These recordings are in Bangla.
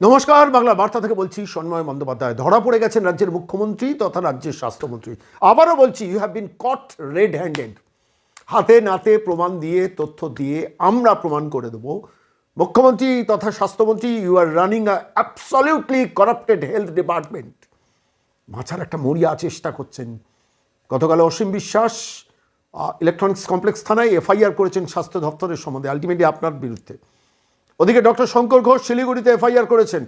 নমস্কার, বাংলা বার্তা থেকে বলছি সন্ময় বন্দ্যোপাধ্যায়। ধরা পড়ে গেছেন রাজ্যের মুখ্যমন্ত্রী তথা রাজ্যের স্বাস্থ্যমন্ত্রী। আবারও বলছি you have been caught red handed হাতে নাতে প্রমাণ দিয়ে, তথ্য দিয়ে আমরা প্রমাণ করে দেবো। মুখ্যমন্ত্রী তথা স্বাস্থ্যমন্ত্রী you are running a absolutely corrupted health department মাছার একটা মরিয়া চেষ্টা করছেন। গতকাল অসীম বিশ্বাস ইলেকট্রনিক্স কমপ্লেক্স থানায় এফআইআর করেছেন স্বাস্থ্য দপ্তরের সম্বন্ধে। আলটিমেটলি আপনার বিরুদ্ধে। ওদিকে ডক্টর শঙ্কর ঘোষ শিলিগুড়িতে এফআইআর করেছেন।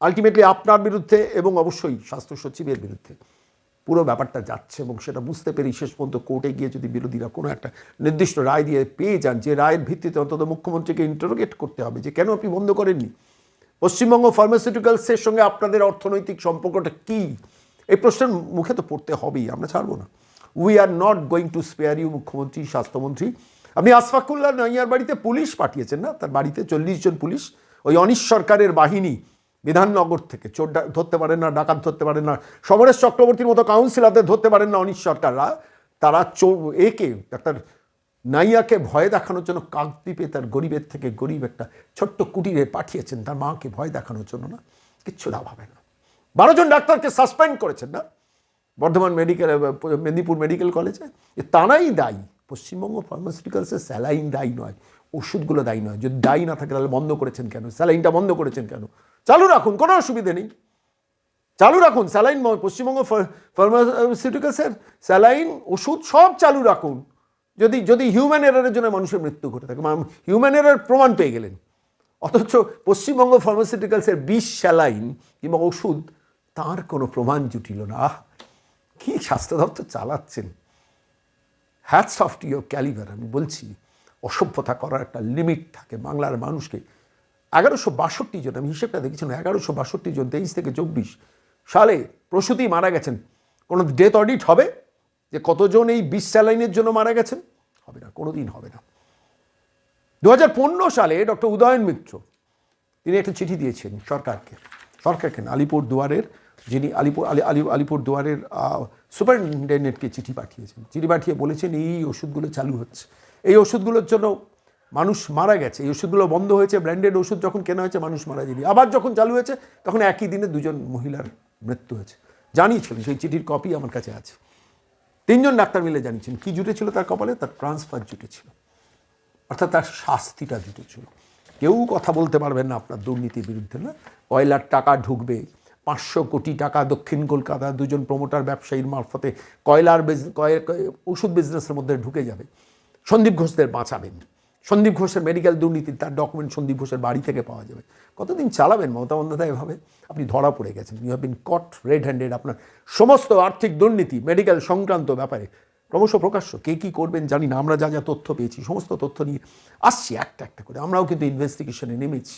আলটিমেটলি আপনার বিরুদ্ধে এবং অবশ্যই স্বাস্থ্য সচিবের বিরুদ্ধে। পুরো ব্যাপারটা যাচ্ছে এবং সেটা বুঝতে পেরে শেষ পর্যন্ত কোর্টে গিয়ে যদি বিরোধীরা কোনো একটা নির্দিষ্ট রায় দিয়ে পেয়ে যান, যে রায়ের ভিত্তিতে অন্তত মুখ্যমন্ত্রীকে ইন্টারোগেট করতে হবে, যে কেন আপনি বন্ধ করেননি? পশ্চিমবঙ্গ ফার্মাসিউটিক্যালসের সঙ্গে আপনাদের অর্থনৈতিক সম্পর্কটা কী? এই প্রশ্নের মুখে তো পড়তে হবেই, আমরা ছাড়বো না। We are not going to spare you মুখ্যমন্ত্রী, স্বাস্থ্যমন্ত্রী। আপনি আসফাকুল্লাহ নাইয়ার বাড়িতে পুলিশ পাঠিয়েছেন না? তার বাড়িতে চল্লিশ জন পুলিশ। ওই অনিশ সরকারের বাহিনী বিধাননগর থেকে, চোর ধরতে পারেন না, ডাকাত ধরতে পারেন না, সমরেশ চক্রবর্তীর মতো কাউন্সিলারদের ধরতে পারেন না অনিশ সরকাররা তারা চোর, একে, ডাক্তার নাইয়াকে ভয় দেখানোর জন্য কাকদ্বীপে তার গরিবের থেকে গরিব একটা ছোট্ট কুটিরে পাঠিয়েছেন। তার মাকে ভয় দেখানোর জন্য না, কিচ্ছু লাভ হবে না। বারো জন ডাক্তারকে সাসপেন্ড করেছেন না? বর্ধমান মেডিকেল মেদিনীপুর মেডিকেল কলেজে তারাই দায়ী। পশ্চিমবঙ্গ ফার্মাসিউটিক্যালসের স্যালাইন দায়ী নয়, ওষুধগুলো দায়ী নয়। যদি দায়ী না থাকে তাহলে বন্ধ করেছেন কেন? স্যালাইনটা বন্ধ করেছেন কেন? চালু রাখুন, কোনো অসুবিধে নেই। চালু রাখুন, স্যালাইন পশ্চিমবঙ্গ ফার্মাসিউটিক্যালসের স্যালাইন, ওষুধ সব চালু রাখুন। যদি যদি হিউম্যান এরারের জন্য মানুষের মৃত্যু ঘটে থাকে হিউম্যান এরার প্রমাণ পেয়ে গেলেন। অথচ পশ্চিমবঙ্গ ফার্মাসিউটিক্যালসের বিষ স্যালাইন কিংবা ওষুধ, তার কোনো প্রমাণ জুটিল না। আহ, কি স্বাস্থ্য দপ্তর চালাচ্ছেন? Hats off to your calibre আমি বলছি, অসভ্যতা করার একটা লিমিট থাকে বাংলার মানুষকে। এগারোশো বাষট্টি জন, আমি হিসেবটা দেখেছিলাম এগারোশো বাষট্টি জন, তেইশ থেকে চব্বিশ সালে প্রসূতি মারা গেছেন। কোনো ডেথ অডিট হবে? যে কতজন এই বিশ স্যালাইনের জন্য মারা গেছেন? হবে না কোনো দিন হবে না। দু হাজার পনেরো সালে ডক্টর উদয়ন মিত্র, তিনি একটা চিঠি দিয়েছেন সরকারকে। সরকারকে আলিপুর দুয়ারের যিনি আলিপুর, আলি আলি আলিপুর দুয়ারের সুপারিনটেন্ডেন্টকে চিঠি পাঠিয়েছেন। চিঠি পাঠিয়ে বলেছেন, এই ওষুধগুলো চালু হচ্ছে। এই ওষুধগুলোর জন্য মানুষ মারা গেছে। এই ওষুধগুলো বন্ধ হয়েছে, ব্র্যান্ডেড ওষুধ যখন কেনা হয়েছে, মানুষ মারা যায়নি। আবার যখন চালু হয়েছে, তখন একই দিনে দুজন মহিলার মৃত্যু হয়েছে। জানিয়েছিলেন, সেই চিঠির কপি আমার কাছে আছে। তিনজন ডাক্তার মিলে জানিয়েছেন, কি জুটেছিল তার কপালে? তার ট্রান্সফার জুটেছিল। অর্থাৎ তার শাস্তিটা জুটেছিল। কেউ কথা বলতে পারবেন না, আপনার দুর্নীতির বিরুদ্ধে না। কয়লার টাকা ঢুকবে পাঁচশো কোটি টাকা দক্ষিণ কলকাতা দুজন প্রমোটার ব্যবসায়ীর মারফতে কয়লার ওষুধ বিজনেসের মধ্যে ঢুকে যাবে। সন্দীপ ঘোষদের বাঁচাবেন। সন্দীপ ঘোষের মেডিকেল দুর্নীতি তার ডকুমেন্ট সন্দীপ ঘোষের বাড়ি থেকে পাওয়া যাবে। কতদিন চালাবেন মমতা বন্দ্যোপাধ্যায় এভাবে? আপনি ধরা পড়ে গেছেন। You have been caught red handed আপনার সমস্ত আর্থিক দুর্নীতি মেডিকেল সংক্রান্ত ব্যাপারে। ক্রমশ প্রকাশ্য। কে কী করবেন জানি না। আমরা যা যা তথ্য পেয়েছি, সমস্ত তথ্য নিয়ে আসছি একটা একটা করে। আমরাও কিন্তু ইনভেস্টিগেশনে নেমেছি।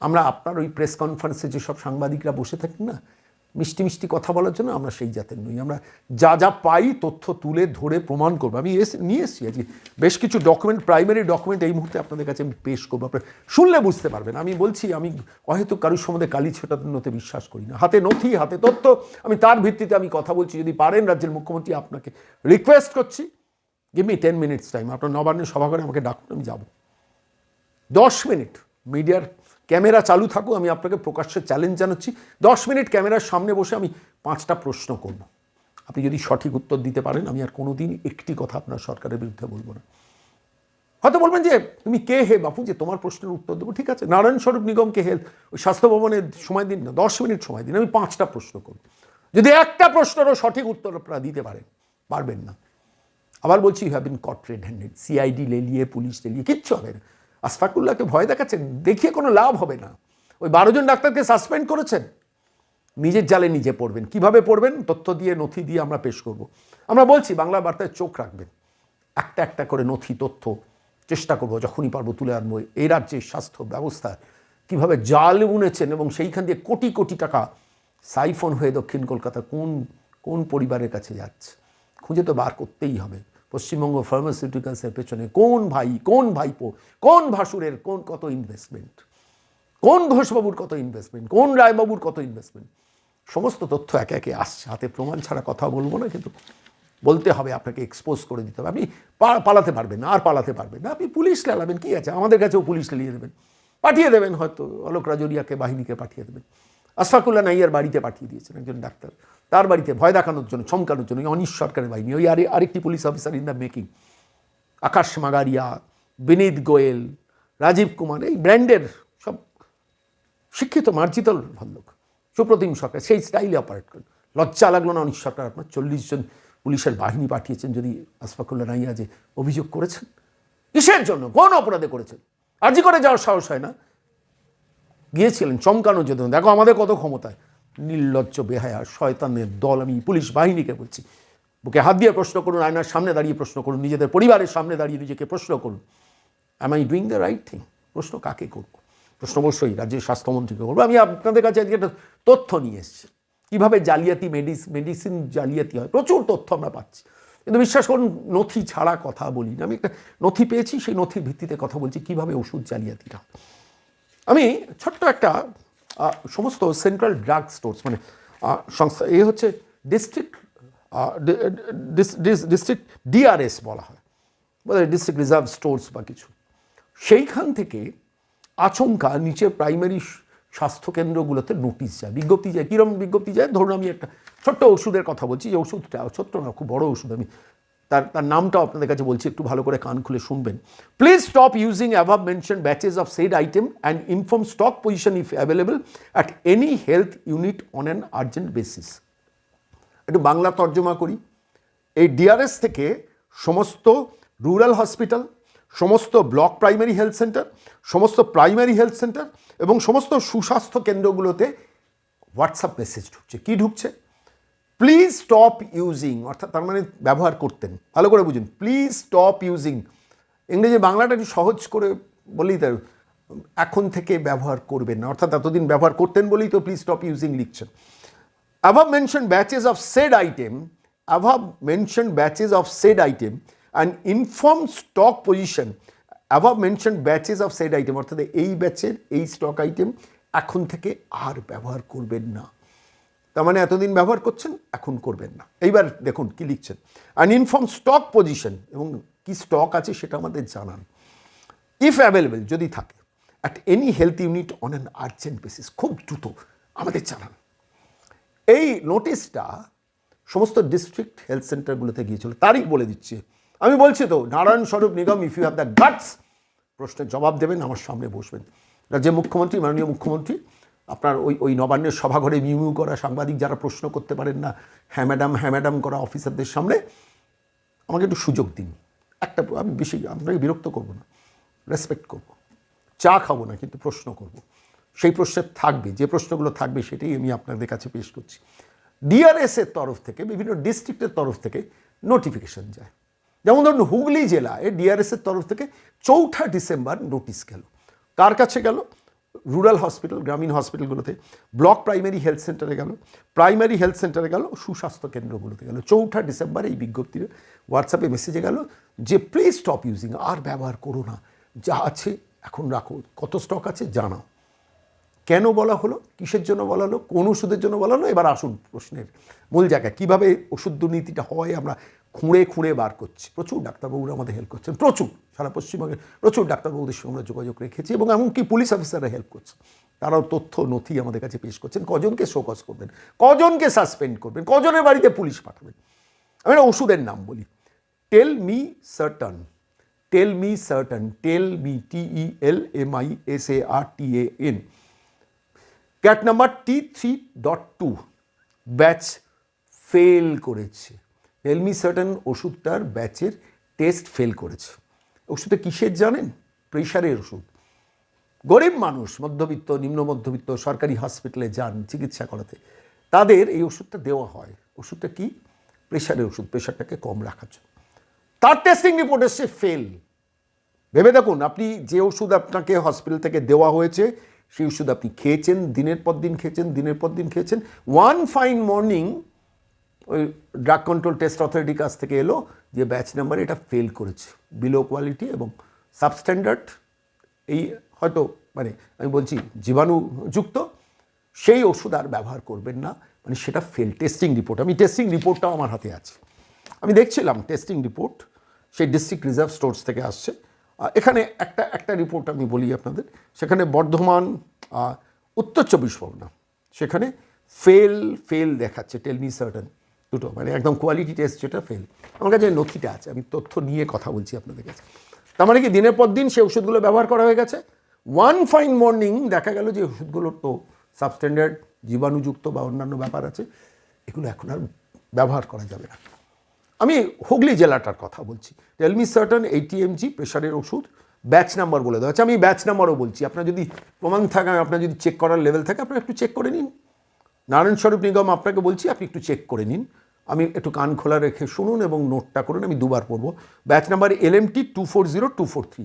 আমরা আপনার ওই প্রেস কনফারেন্সে যেসব সাংবাদিকরা বসে থাকেন না, মিষ্টি মিষ্টি কথা বলার জন্য আমরা সেই জাতের নই। আমরা যা যা পাই তথ্য তুলে ধরে প্রমাণ করব। আমি এসে, নিয়ে এসেছি আজকে। বেশ কিছু ডকুমেন্ট প্রাইমারি ডকুমেন্ট এই মুহূর্তে আপনাদের কাছে আমি পেশ করব। আপনার শুনলে বুঝতে পারবেন। আমি বলছি, আমি হয়তো কারোর সম্বন্ধে কালি ছোটাতে বিশ্বাস করি না। হাতে নথি, হাতে তথ্য, আমি তার ভিত্তিতে আমি কথা বলছি। যদি পারেন, রাজ্যের মুখ্যমন্ত্রী আপনাকে রিকোয়েস্ট করছি। Give me ten minutes time আপনার নবান্নের সভা করে আমাকে ডাকুন, আমি যাব। দশ মিনিট। মিডিয়ার ক্যামেরা চালু থাকুক, আমি আপনাকে প্রকাশ্যে চ্যালেঞ্জ জানাচ্ছি। দশ মিনিট ক্যামেরার সামনে বসে আমি পাঁচটা প্রশ্ন করব। আপনি যদি সঠিক উত্তর দিতে পারেন, আমি আর কোনোদিন একটি কথা আপনার সরকারের বিরুদ্ধে বলব না। হয়তো বলবেন যে, তুমি কে হে বাপু? যে, তোমার প্রশ্নের উত্তর দেবো। ঠিক আছে, নারায়ণ স্বরূপ নিগমকে হেল ওই স্বাস্থ্য ভবনে সময় দিন না, দশ মিনিট সময় দিন, আমি পাঁচটা প্রশ্ন করব। যদি একটা প্রশ্নেরও সঠিক উত্তর আপনারা দিতে পারেন, পারবেন না। আবার বলছি you have been caught red handed CID লেলিয়ে পুলিশ লেলিয়ে কিচ্ছু হবে না। আসফাকুল্লাহকে ভয় দেখাচ্ছেন, দেখিয়ে কোনো লাভ হবে না। ওই বারো জন ডাক্তারকে সাসপেন্ড করেছেন। নিজের জালে নিজে পড়বেন। কীভাবে পড়বেন? তথ্য দিয়ে, নথি দিয়ে আমরা পেশ করব। আমরা বলছি, বাংলা বার্তায় চোখ রাখবেন। একটা একটা করে নথি, তথ্য চেষ্টা করব, যখনই পারব তুলে আনব। এই রাজ্যের স্বাস্থ্য ব্যবস্থা কীভাবে জাল বুনেছেন এবং সেইখান দিয়ে কোটি কোটি টাকা সাইফোন হয়ে দক্ষিণ কলকাতা কোন কোন পরিবারের কাছে যাচ্ছে? খুঁজে তো বার করতেই হবে। পশ্চিমবঙ্গ ফার্মাসিউটিক্যালসের পেছনে কোন ভাই, কোন ভাইপো, কোন ভাসুরের কোন কত ইনভেস্টমেন্ট কোন ঘোষবাবুর কত ইনভেস্টমেন্ট কোন রায়বাবুর কত ইনভেস্টমেন্ট সমস্ত তথ্য একে একে আসছে। হাতে প্রমাণ ছাড়া কথা বলব না, কিন্তু বলতে হবে, আপনাকে এক্সপোজ করে দিতে হবে। আপনি পালাতে পারবেন আর পালাতে পারবেন না। আপনি পুলিশ লেলাবেন কি আছে? আমাদের কাছেও পুলিশ লেলিয়ে দেবেন। পাঠিয়ে দেবেন হয়তো। অলোক রাজরিয়াকে, বাহিনীকে পাঠিয়ে দেবেন। আশফাকুল্লা নাইয়ার বাড়িতে পাঠিয়ে দিয়েছেন একজন ডাক্তার। তার বাড়িতে ভয় দেখানোর জন্য, চমকানোর জন্য, অনিশ সরকারের বাহিনী, ওই আরে আরেকটি police officer in the making, Akash Magaria, Vineet Goel, Rajeev Kumar, এই ব্র্যান্ডের সব শিক্ষিত, মার্জিত ভদ্রলোক, সুপ্রতিম সরকার, সেই স্টাইলে অপারেট করেন। লজ্জা লাগল না অনিশ সরকার, আপনার চল্লিশ জন পুলিশের বাহিনী পাঠিয়েছেন, যদি আসফাকুল্লা নাইয়া যে অভিযোগ করেছেন? কিসের জন্য? কোন অপরাধে করেছেন? আর্জি করে যাওয়ার সাহস হয় না? গিয়েছিলেন, চমকানোর জন্য। দেখো আমাদের কত ক্ষমতায়। নির্লজ্জ বেহায়া, শয়তানের দল, আমি পুলিশ বাহিনীকে বলছি। বুকে হাত দিয়ে প্রশ্ন করুন, আয়নার সামনে দাঁড়িয়ে প্রশ্ন করুন, নিজেদের পরিবারের সামনে দাঁড়িয়ে নিজেকে প্রশ্ন করুন। Am I doing the right thing প্রশ্ন কাকে করব? প্রশ্ন অবশ্যই রাজ্যের স্বাস্থ্যমন্ত্রীকে করব। আমি আপনাদের কাছে আজকে একটা তথ্য নিয়ে এসেছি। কীভাবে জালিয়াতি মেডিস, মেডিসিন জালিয়াতি হয়? প্রচুর তথ্য আমরা পাচ্ছি। কিন্তু বিশ্বাস করুন, নথি ছাড়া কথা বলি না। আমি একটা নথি পেয়েছি, সেই নথির ভিত্তিতে কথা বলছি, কীভাবে ওষুধ জালিয়াতিটা আমি ছোট্ট একটা সমস্ত সেন্ট্রাল ড্রাগ স্টোর্স মানে সংস্থা এ হচ্ছে ডিস্ট্রিক্ট ডিস্ট্রিক্ট ডিআরএস বলা হয়, বলে ডিস্ট্রিক্ট রিজার্ভ স্টোর্স বা কিছু। সেইখান থেকে আচমকা নিচে প্রাইমারি স্বাস্থ্যকেন্দ্রগুলোতে নোটিশ যায়, বিজ্ঞপ্তি যায়। কীরকম বিজ্ঞপ্তি যায়? ধরুন আমি একটা ছোট্ট ওষুধের কথা বলছি যে ওষুধটা, ছোট্ট না, খুব বড় ওষুধ, আমি তার তার নামটাও আপনাদের কাছে বলছি, একটু ভালো করে কান খুলে শুনবেন। Please stop using above mentioned batches of said item and inform stock position if available at any health unit on an urgent basis একটু বাংলা তর্জমা করি। এই ডিআরএস থেকে সমস্ত রুরাল হসপিটাল সমস্ত ব্লক প্রাইমারি হেলথ সেন্টার সমস্ত প্রাইমারি হেলথ সেন্টার এবং সমস্ত সুস্বাস্থ্য কেন্দ্রগুলোতে হোয়াটসঅ্যাপ মেসেজ ঢুকছে। কি ঢুকছে? প্লিজ স্টপ ইউজিং অর্থাৎ তার মানে ব্যবহার করতেন। ভালো করে বুঝুন। প্লিজ স্টপ ইউজিং ইংরেজি বাংলাটা একটু সহজ করে বলেই তার এখন থেকে ব্যবহার করবেন না। অর্থাৎ এতদিন ব্যবহার করতেন বলেই তো প্লিজ স্টপ ইউজিং লিখছেন। Above mentioned batches of said item above mentioned batches of said item and inform stock position above mentioned batches of said item অর্থাৎ এই ব্যাচের এই স্টক আইটেম এখন থেকে আর ব্যবহার করবেন না। তার মানে এতদিন ব্যবহার করছেন, এখন করবেন না। এইবার দেখুন কি লিখছেন। অ্যান্ড ইনফর্ম স্টক পজিশন এবং কি স্টক আছে সেটা আমাদের জানান। ইফ অ্যাভেলেবেল যদি থাকে at any health unit on an urgent basis খুব দ্রুত আমাদের জানান। এই নোটিশটা সমস্ত ডিস্ট্রিক্ট হেলথ সেন্টারগুলোতে গিয়েছিল তারিখ বলে দিচ্ছে। আমি বলছি তো, Narayan Swarup Nigam if you have the guts প্রশ্নের জবাব দেবেন, আমার সামনে বসবেন। রাজ্যের মুখ্যমন্ত্রী, মাননীয় মুখ্যমন্ত্রী আপনার ওই ওই নবান্নের সভাঘরে মিউ মিউ করা সাংবাদিক যারা প্রশ্ন করতে পারেন না হ্যাঁ ম্যাডাম হ্যাঁ ম্যাডাম করা অফিসারদের সামনে আমাকে একটু সুযোগ দিন। একটা, আমি বেশি আপনাকে বিরক্ত করব না রেসপেক্ট করব। চা খাব না, কিন্তু প্রশ্ন করব। সেই প্রশ্নের থাকবে, যে প্রশ্নগুলো থাকবে সেটাই আমি আপনাদের কাছে পেশ করছি। ডিআরএসের তরফ থেকে, বিভিন্ন ডিস্ট্রিক্টের তরফ থেকে নোটিফিকেশন যায়। যেমন ধরুন হুগলি জেলায় ডিআরএসের তরফ থেকে চৌঠা ডিসেম্বর নোটিশ গেল। কার কাছে গেল? রুরাল হসপিটাল, গ্রামীণ হসপিটালগুলোতে ব্লক প্রাইমারি হেলথ সেন্টারে গেল, প্রাইমারি হেলথ সেন্টারে গেল, সুস্বাস্থ্য কেন্দ্রগুলোতে গেল। চৌঠা ডিসেম্বর এই বিজ্ঞপ্তির হোয়াটসঅ্যাপে মেসেজে গেল যে, প্লিজ স্টপ ইউজিং আর ব্যবহার করো না। যা আছে এখন রাখো। কত স্টক আছে জানাও। কেন বলা হলো? কিসের জন্য বলা হলো? কোন ওষুধের জন্য বলা হলো? এবার আসুন প্রশ্নের মূল জায়গায়। কীভাবে ওষুধ দুর্নীতিটা হয়? আমরা খুঁড়ে খুঁড়ে বার করছি। প্রচুর ডাক্তারবাবুরা আমাদের হেল্প করছেন, প্রচুর। সারা পশ্চিমবঙ্গে প্রচুর ডাক্তারবাবুদের সঙ্গে আমরা যোগাযোগ রেখেছি এবং এমনকি পুলিশ অফিসাররা হেল্প করছে। তারাও তথ্য, নথি আমাদের কাছে পেশ করছেন, কজনকে শোকজ করবেন, কজনকে সাসপেন্ড করবেন, কজনের বাড়িতে পুলিশ পাঠাবেন। আমি ওষুধের নাম বলি। Telmisartan Telmisartan tell me T E L M I S A R T A N cat number T three dot two batch fail করেছে। টেলমি সার্টেন ওষুধটার ব্যাচের টেস্ট ফেল করেছে। ওষুধটা কিসের জানেন? প্রেশারের ওষুধ। গরিব মানুষ, মধ্যবিত্ত, নিম্ন মধ্যবিত্ত, সরকারি হসপিটালে যান, চিকিৎসা করাতে, তাদের এই ওষুধটা দেওয়া হয়। ওষুধটা কি? প্রেশারের ওষুধ প্রেশারটাকে কম রাখার জন্য। তার টেস্টিং রিপোর্ট এসছে ফেল ভেবে দেখুন, আপনি যে ওষুধ আপনাকে হসপিটাল থেকে দেওয়া হয়েছে, সেই ওষুধ আপনি খেয়েছেন, দিনের পর দিন খেয়েছেন, দিনের পর দিন খেয়েছেন। ওয়ান ফাইন মর্নিং ওই ড্রাগ কন্ট্রোল টেস্ট অথরিটির কাছ থেকে এলো যে ব্যাচ নাম্বার এটা ফেল করেছে বিলো কোয়ালিটি এবং সাবস্ট্যান্ডার্ড এই হয়তো মানে আমি বলছি জীবাণুযুক্ত সেই ওষুধ আর ব্যবহার করবেন না মানে সেটা ফেল টেস্টিং রিপোর্ট আমি টেস্টিং রিপোর্টটাও আমার হাতে আছে। আমি দেখছিলাম টেস্টিং রিপোর্ট সেই ডিস্ট্রিক্ট রিজার্ভ স্টোর্স থেকে আসছে। এখানে একটা একটা রিপোর্ট আমি বলি আপনাদের। সেখানে বর্ধমান উত্তর চব্বিশ পরগনা, সেখানে ফেল ফেল দেখাচ্ছে টেলমি সার্টন দুটো মানে একদম কোয়ালিটি টেস্ট যেটা ফেল আমার কাছে নথিটা আছে, আমি তথ্য নিয়ে কথা বলছি আপনাদের কাছে। তার মানে কি, দিনের পর দিন সেই ওষুধগুলো ব্যবহার করা হয়ে গেছে। ওয়ান ফাইন মর্নিং দেখা গেল যে ওষুধগুলোর তো সাবস্ট্যান্ডার্ড জীবাণুযুক্ত বা অন্যান্য ব্যাপার আছে, এগুলো এখন আর ব্যবহার করা যাবে না। আমি হুগলি জেলাটার কথা বলছি। টেলমি সার্টন এইটিএমজি প্রেশারের ওষুধ ব্যাচ নাম্বার বলে দেওয়া হচ্ছে আমি ব্যাচ নাম্বারও বলছি। আপনার যদি প্রমাণ থাকে, আপনার যদি চেক করার লেভেল থাকে, আপনার একটু চেক করে নিন। নারায়ণ স্বরূপ নিগম, আপনাকে বলছি, আপনি একটু চেক করে নিন। আমি একটু কান খোলা রেখে শুনুন এবং নোটটা করুন, আমি দুবার পড়ব। Batch number L M T two four zero, two four three.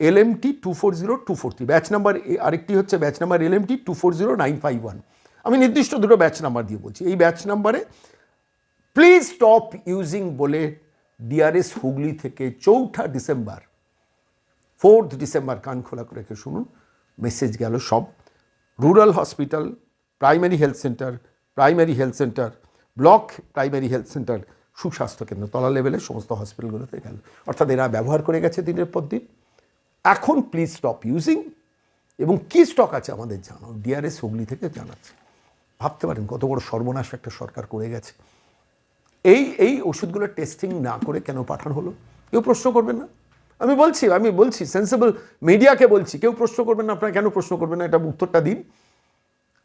L M T two four zero, two four three. Batch number আরেকটি হচ্ছে batch number L M T two four zero, nine five one. আমি নির্দিষ্ট দুটো ব্যাচ নাম্বার দিয়ে বলছি। এই ব্যাচ নাম্বারে প্লিজ স্টপ ইউজিং বলে ডিআরএস হুগলি থেকে চৌঠা ডিসেম্বর, ফোর্থ ডিসেম্বর কান খোলা রেখে শুনুন। মেসেজ গেল সব। Rural hospital, primary health centre, primary health centre block primary health centre সুস্বাস্থ্য কেন্দ্র, তলা লেভেলের সমস্ত হসপিটালগুলোতে গেল। অর্থাৎ এরা ব্যবহার করে গেছে দিনের পর দিন। এখন প্লিজ স্টপ ইউজিং এবং কি স্টক আছে আমাদের জানাও। ডিআরএস হুগলি থেকে জানাচ্ছে। ভাবতে পারেন কত বড় সর্বনাশ একটা সরকার করে গেছে। এই এই ওষুধগুলো টেস্টিং না করে কেন পাঠানো হলো? কেউ প্রশ্ন করবেন না? আমি বলছি আমি বলছি সেন্সিবল মিডিয়াকে বলছি, কেউ প্রশ্ন করবেন না, আপনারা কেন প্রশ্ন করবেন না? এটা উত্তরটা দিন।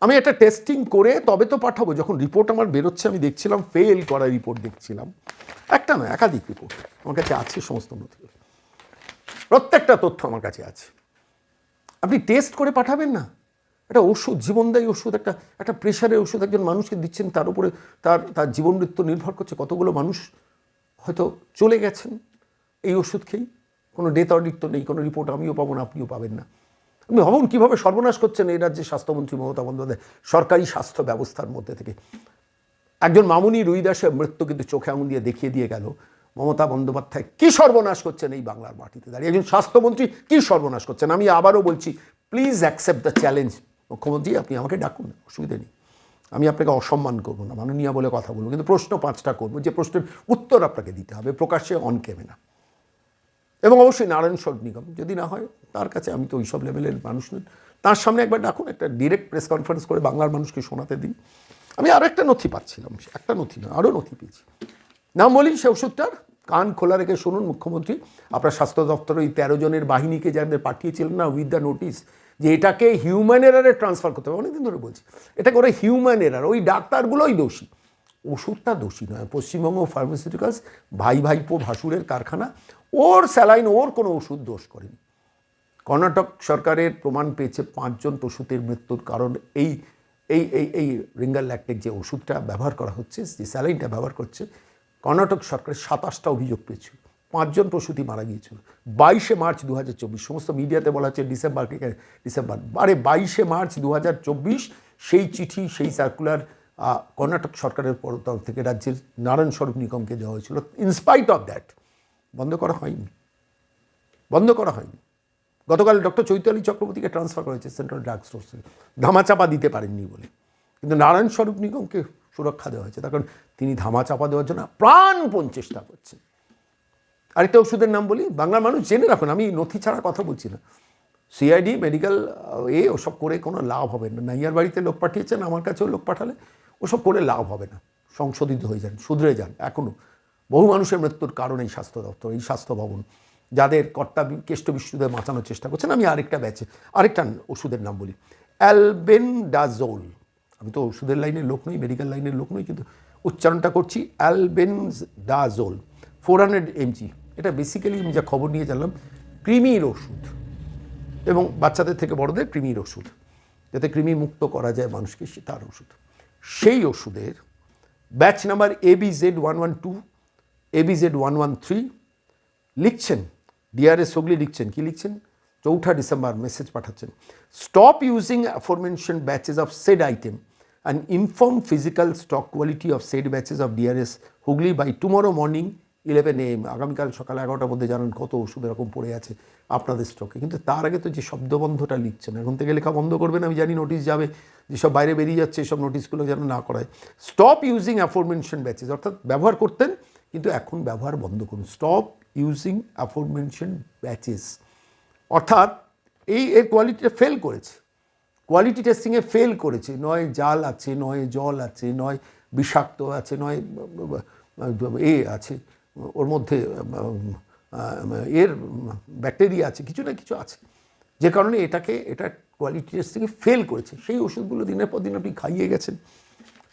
আমি একটা টেস্টিং করে তবে তো পাঠাবো। যখন রিপোর্ট আমার বেরোচ্ছে, আমি দেখছিলাম ফেল করা রিপোর্ট দেখছিলাম। একটা না একাধিক রিপোর্ট আমার কাছে আছে সমস্ত নথি প্রত্যেকটা তথ্য আমার কাছে আছে। আপনি টেস্ট করে পাঠাবেন না। একটা ওষুধ, জীবনদায়ী ওষুধ, একটা একটা প্রেশারের ওষুধ একজন মানুষকে দিচ্ছেন, তার উপরে তার তার জীবন মৃত্যু নির্ভর করছে, কতগুলো মানুষ হয়তো চলে গেছেন। এই ওষুধ খেয়েই কোনো ডেথ অডিট নেই, কোনো রিপোর্ট আমিও পাবো না, আপনিও পাবেন না। আপনি ভাবুন কীভাবে সর্বনাশ করছেন এই রাজ্যের স্বাস্থ্যমন্ত্রী মমতা বন্দ্যোপাধ্যায়? সরকারি স্বাস্থ্য ব্যবস্থার মধ্যে থেকে। একজন মামুনি রুইদাসের মৃত্যু কিন্তু চোখে আঙুল দিয়ে দেখিয়ে দিয়ে গেল। মমতা বন্দ্যোপাধ্যায় কি সর্বনাশ করছেন এই বাংলার মাটিতে দাঁড়িয়ে? একজন স্বাস্থ্যমন্ত্রী কি সর্বনাশ করছেন? আমি আবারও বলছি প্লিজ অ্যাকসেপ্ট দ্য চ্যালেঞ্জ মুখ্যমন্ত্রী, আপনি আমাকে ডাকুন না অসুবিধা নেই। আমি আপনাকে অসম্মান করব না, মাননীয় বলে কথা বলব। কিন্তু প্রশ্ন পাঁচটা করব, যে প্রশ্নের উত্তর আপনাকে দিতে হবে। প্রকাশ্যে অন ক্যামেরা। এবং অবশ্যই নারায়ণ স্বরূপ নিগম, যদি না হয়, তার কাছে আমি তো ওই সব লেভেলের মানুষ নই। তার সামনে একবার ডাকুন, একটা ডিরেক্ট প্রেস কনফারেন্স করে বাংলার মানুষকে শোনাতে দিন। আমি আরও একটা নথি পাচ্ছিলাম, একটা নথি না আরও নথি পেয়েছি। নাম বলি সে ওষুধটার, কান খোলা রেখে শুনুন মুখ্যমন্ত্রী। আপনার স্বাস্থ্য দপ্তর ওই তেরো জনের বাহিনীকে যাদের পাঠিয়েছিলেন না উইথ দ্য নোটিস যে এটাকে হিউম্যান এরারে ট্রান্সফার করতে হবে, অনেকদিন ধরে বলছি এটা করে হিউম্যান এরার ওই ডাক্তারগুলোই দোষী। ওষুধটা দোষী নয়। পশ্চিমবঙ্গ ফার্মাসিউটিক্যালস ভাই ভাইপো ভাসুরের কারখানা, ওর স্যালাইন, ওর কোনো ওষুধ দোষ করেনি। কর্ণাটক সরকারের প্রমাণ পেয়েছে পাঁচজন প্রসূতির মৃত্যুর কারণ। এই এই এই এই রিঙ্গাল ল্যাকটেক যে ওষুধটা ব্যবহার করা হচ্ছে, যে স্যালাইনটা ব্যবহার করছে, কর্ণাটক সরকারের সাতাশটা অভিযোগ পেয়েছিল পাঁচজন প্রসূতি মারা গিয়েছিল। বাইশে মার্চ দু সমস্ত মিডিয়াতে বলা হচ্ছে ডিসেম্বর ডিসেম্বর আরে বাইশে মার্চ দু হাজার চব্বিশ, সেই চিঠি, সেই সার্কুলার কর্ণাটক সরকারের তরফ থেকে রাজ্যের নারায়ণ স্বরূপ নিগমকে দেওয়া হয়েছিল। ইনস্পাইট অফ দ্যাট বন্ধ করা হয়নি। বন্ধ করা হয়নি। গতকাল ডক্টর চৈতালি চক্রবর্তীকে ট্রান্সফার করেছে সেন্ট্রাল ড্রাগ থেকে। ধামাচাপা দিতে পারেননি বলে। কিন্তু নারায়ণ স্বরূপ নিগমকে সুরক্ষা দেওয়া হয়েছে। তার কারণ তিনি ধামাচাপা দেওয়ার জন্য প্রাণপণ চেষ্টা করছেন। আরেকটা ওষুধের নাম বলি, বাংলার মানুষ জেনে রাখুন, আমি নথি ছাড়া কথা বলছি না। সিআইডি মেডিকেল এ ওসব করে কোনো লাভ হবে না। নাইয়ার বাড়িতে লোক পাঠিয়েছেন, আমার কাছেও লোক পাঠালে। ওসব করে লাভ হবে না। সংশোধিত হয়ে যান, শুধরে যান। এখনও বহু মানুষের মৃত্যুর কারণ এই স্বাস্থ্য দপ্তর, এই স্বাস্থ্য ভবন, যাদের কর্তা কেষ্ট বিষ্ণুদের বাঁচানোর চেষ্টা করছেন। আমি আরেকটা ব্যাচে, আরেকটা ওষুধের নাম বলি। অ্যালবেনডাজোল। আমি তো ওষুধের লাইনের লোক নই, মেডিকেল লাইনের লোক নই, কিন্তু উচ্চারণটা করছি। অ্যালবেনডাজোল ফোর হান্ড্রেড এমজি এটা বেসিক্যালি আমি যা খবর নিয়ে জানলাম, কৃমির ওষুধ। এবং বাচ্চাদের থেকে বড়দের কৃমির ওষুধ, যাতে কৃমি মুক্ত করা যায় মানুষকে সে তার ওষুধ। সেই ওষুধের batch number B Z one one two A B Z one one three লিখছেন। ডিআরএস হুগলি লিখছেন। কি লিখছেন? চৌঠা ডিসেম্বর মেসেজ পাঠাচ্ছেন। Stop using aforementioned batches of said item and inform physical stock quality of said batches of DRS Hooghly by tomorrow morning eleven AM আগামীকাল সকাল এগারোটার মধ্যে জানান কত ওষুধ এরকম পড়ে আছে আপনাদের স্টকে কিন্তু তার আগে তো যে শব্দবন্ধটা লিখছেন, এখন থেকে লেখা বন্ধ করবেন, আমি জানি নোটিশ যাবে, যেসব বাইরে বেরিয়ে যাচ্ছে, এসব নোটিশগুলো যেন না করায়। স্টপ ইউজিং অ্যাফরমেনশন ব্যাচেস অর্থাৎ ব্যবহার করতেন, কিন্তু এখন ব্যবহার বন্ধ করুন। স্টপ ইউজিং অ্যাফোরমেনশন ব্যাচেস অর্থাৎ এই এর কোয়ালিটিটা ফেল করেছে। কোয়ালিটি টেস্টিংয়ে ফেল করেছে। নয় জাল আছে, নয় জল আছে, নয় বিষাক্ত আছে, নয় এ আছে। ওর মধ্যে এর ব্যাকটেরিয়া আছে, কিছু না কিছু আছে। যে কারণে এটাকে, এটা কোয়ালিটি টেস্ট থেকে ফেল করেছে। সেই ওষুধগুলো দিনের পর দিন আপনি খাইয়ে গেছেন।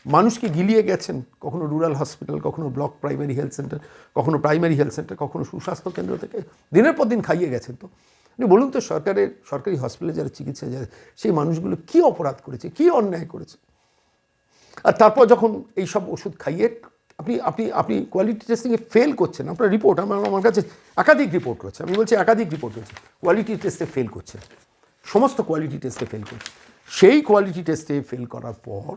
মানুষকে গিলিয়ে গেছেন? কখনো রুরাল হসপিটাল, কখনো ব্লক প্রাইমারি হেলথ সেন্টার, কখনো প্রাইমারি হেলথ সেন্টার, কখনো সুস্বাস্থ্য কেন্দ্র থেকে দিনের পর দিন খাইয়ে গেছেন তো। বলুন তো, সরকারের, সরকারি হসপিটালে যারা চিকিৎসা যায়, সেই মানুষগুলো কী অপরাধ করেছে, কী অন্যায় করেছে? আর তারপর যখন এই সব ওষুধ খাইয়ে আপনি আপনি আপনি কোয়ালিটি টেস্টিংয়ে ফেল করছেন আপনার রিপোর্ট আমার আমার কাছে একাধিক রিপোর্ট রয়েছে। আমি বলছি একাধিক রিপোর্ট রয়েছে। কোয়ালিটি টেস্টে ফেল করছে সমস্ত কোয়ালিটি টেস্টে ফেল করছে সেই কোয়ালিটি টেস্টে ফেল করার পর,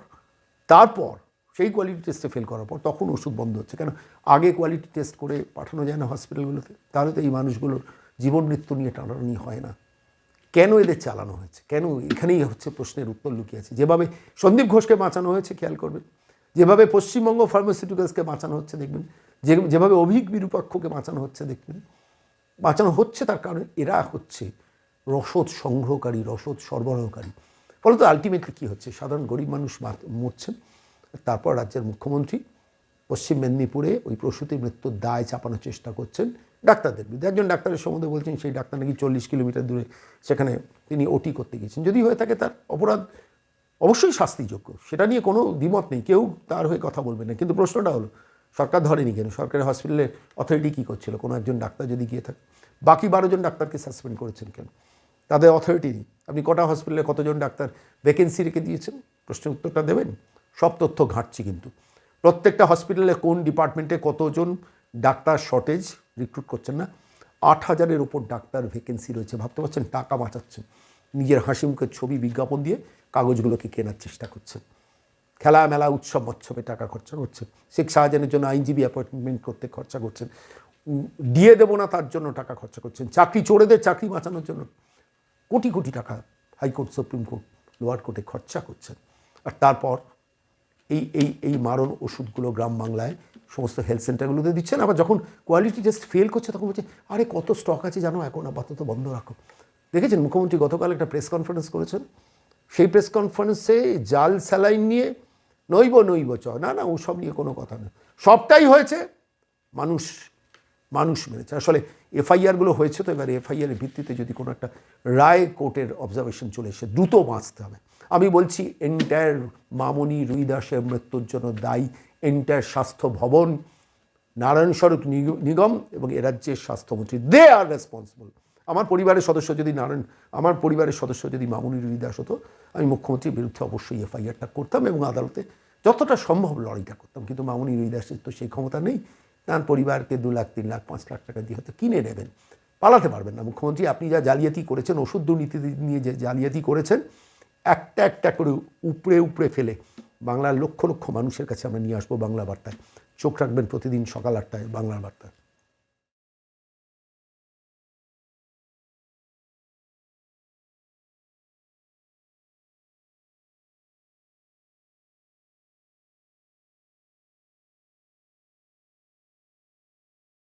তারপর, সেই কোয়ালিটি টেস্টে ফেল করার পর তখন ওষুধ বন্ধ হচ্ছে। কেন? আগে কোয়ালিটি টেস্ট করে পাঠানো যায় না হসপিটালগুলোতে তাহলে তো এই মানুষগুলোর জীবন মৃত্যু নিয়ে টানাটানি হয় না। কেন এদের চালানো হয়েছে? কেন এখানেই হচ্ছে প্রশ্নের উত্তর লুকিয়ে আছে? যেভাবে সন্দীপ ঘোষকে বাঁচানো হয়েছে, খেয়াল করবেন। যেভাবে পশ্চিমবঙ্গ ফার্মাসিউটিক্যালসকে বাঁচানো হচ্ছে, দেখবেন, যে, যেভাবে অভিক বিরূপাক্ষকে বাঁচানো হচ্ছে, দেখবেন, বাঁচানো হচ্ছে তার কারণে এরা হচ্ছে রসদ সংগ্রহকারী, রসদ সরবরাহকারী। ফলত আলটিমেটলি কী হচ্ছে? সাধারণ গরিব মানুষ মরছেন, তারপর রাজ্যের মুখ্যমন্ত্রী পশ্চিম মেদিনীপুরে ওই প্রসূতি মৃত্যুর দায় চাপানোর চেষ্টা করছেন ডাক্তারদের বিরুদ্ধে একজন ডাক্তারের সম্বন্ধে বলছেন, সেই ডাক্তার নাকি চল্লিশ কিলোমিটার দূরে সেখানে তিনি ওটি করতে গিয়েছেন। যদি হয়ে থাকে তার অপরাধ অবশ্যই শাস্তিযোগ্য। সেটা নিয়ে কোনো দ্বিমত নেই। কেউ তার হয়ে কথা বলবে না। কিন্তু প্রশ্নটা হলো, সরকার ধরেনি কেন? সরকারি হসপিটালে অথরিটি কী করছিল? কোনো একজন ডাক্তার যদি গিয়ে থাকে, বাকি বারো জন ডাক্তারকে সাসপেন্ড করেছেন কেন? তাদের অথরিটি নেই। আপনি কটা হসপিটালে কতজন ডাক্তার ভ্যাকেন্সি রেখে দিয়েছেন? প্রশ্নের উত্তরটা দেবেন? সব তথ্য ঘাটছি কিন্তু। প্রত্যেকটা হসপিটালে কোন ডিপার্টমেন্টে কতজন ডাক্তার শর্টেজ রিক্রুট করছেন না। আট হাজারের ওপর ডাক্তার ভ্যাকেন্সি রয়েছে। ভাবতে পারছেন, টাকা বাঁচাচ্ছেন। নিজের হাসি মুখের ছবি বিজ্ঞাপন দিয়ে কাগজগুলোকে কেনার চেষ্টা করছেন খেলা মেলা উৎসব, মৎসবে টাকা খরচা করছেন শেখ শাহজাহানের জন্য আইনজীবী অ্যাপয়েন্টমেন্ট করতে খরচা করছেন। দিয়ে দেবো না তার জন্য টাকা খরচা করছেন। চাকরি, চোরেদের চাকরি বাঁচানোর জন্য কোটি কোটি টাকা হাইকোর্ট, সুপ্রিম কোর্ট লোয়ার কোর্টে খরচা করছেন। আর তারপর এই এই এই মারণ ওষুধগুলো গ্রাম বাংলায় সমস্ত হেলথ সেন্টারগুলোতে দিচ্ছেন। আবার যখন কোয়ালিটি টেস্ট ফেল করছে, তখন বলছে, আরে, কত স্টক আছে জানো? এখন আপাতত বন্ধ রাখো। দেখেছেন? মুখ্যমন্ত্রী গতকাল একটা প্রেস কনফারেন্স করেছেন। সেই প্রেস কনফারেন্সে জাল স্যালাইন নিয়ে নইব নইব চ। না না, ওসব নিয়ে কোনো কথা নেই সবটাই হয়েছে, মানুষ মানুষ মেরেছে। আসলে এফআইআরগুলো হয়েছে তো, এবার এফআইআরের ভিত্তিতে যদি কোনো একটা রায় কোর্টের অবজারভেশন চলে এসে দ্রুত বাঁচতে হবে। আমি বলছি এন্টায়ার মামনি রুইদাসের মৃত্যুর জন্য দায়ী এন্টায়ার স্বাস্থ্য ভবন, নারায়ণ স্বরূপ নিগ- নিগম এবং এ রাজ্যের স্বাস্থ্যমন্ত্রী দে আর রেসপন্সিবল আমার পরিবারের সদস্য যদি নারায়ণ, আমার পরিবারের সদস্য যদি মামনি রুইদাস হতো, আমি মুখ্যমন্ত্রীর বিরুদ্ধে অবশ্যই এফআইআরটা করতাম এবং আদালতে যতটা সম্ভব লড়াইটা করতাম। কিন্তু মামনি রুইদাসের তো সেই ক্ষমতা নেই। তার পরিবারকে দু লাখ, তিন লাখ, পাঁচ লাখ টাকা দিয়ে হয়তো কিনে নেবেন। পালাতে পারবেন না। মুখ্যমন্ত্রী, আপনি যা জালিয়াতি করেছেন, ওষুধ দুর্নীতি নিয়ে যে জালিয়াতি করেছেন, একটা একটা করে উপড়ে উপড়ে ফেলে বাংলার লক্ষ লক্ষ মানুষের কাছে আমরা নিয়ে আসব বাংলা বার্তায়। চোখ রাখবেন প্রতিদিন সকাল আটটায় বাংলা বার্তায়।